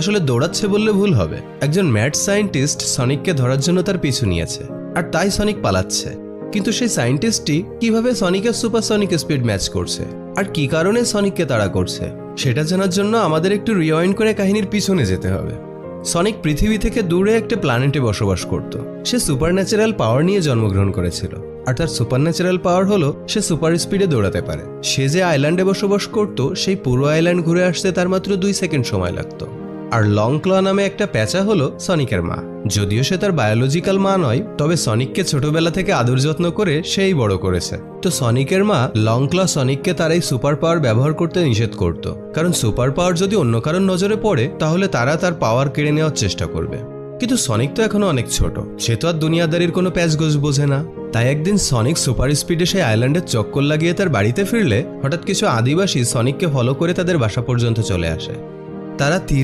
আসলে দৌড়াচ্ছে বললে ভুল হবে। একজন ম্যাড সায়েন্টিস্ট সনিককে ধরার জন্য তার পিছু নিয়েছে, আর তাই সনিক পালাচ্ছে। কিন্তু সেই সায়েন্টিস্টটি কীভাবে সনিকের সুপারসনিক স্পিড ম্যাচ করছে, আর কি কারণে সনিককে তাড়া করছে, সেটা জানার জন্য আমাদের একটু রিওয়াইন্ড করে কাহিনীর পিছনে যেতে হবে। সনিক পৃথিবী থেকে দূরে একটা প্ল্যানেটে বসবাস করত। সে সুপার ন্যাচারাল পাওয়ার নিয়ে জন্মগ্রহণ করেছিল, আর তার সুপার ন্যাচারাল পাওয়ার হলো সে সুপার স্পিডে দৌড়াতে পারে। সে যে আইল্যান্ডে বসবাস করত, সেই পুরো আইল্যান্ড ঘুরে আসতে তার মাত্র দুই সেকেন্ড সময় লাগতো। আর লং ক্ল নামে একটা প্যাঁচা হলো সনিকের মা। যদিও সে তার বায়োলজিক্যাল মা নয়, তবে সনিককে ছোটবেলা থেকে আদর যত্ন করে সেই বড় করেছে। তো সনিকের মা লং ক্ল সনিককে তার এই সুপার পাওয়ার ব্যবহার করতে নিষেধ করত। কারণ সুপার পাওয়ার যদি অন্য কারোর নজরে পড়ে, তাহলে তারা তার পাওয়ার কেড়ে নেওয়ার চেষ্টা করবে। কিন্তু সনিক তো এখনও অনেক ছোট। সে তো আর দুনিয়াদারির কোনো প্যাচগোজ বোঝে না। তাই একদিন সনিক সুপার স্পিডে সেই আইল্যান্ডের চক্কর লাগিয়ে তার বাড়িতে ফিরলে, হঠাৎ কিছু আদিবাসী সনিককে ফলো করে তাদের বাসা পর্যন্ত চলে আসে। তারা তীর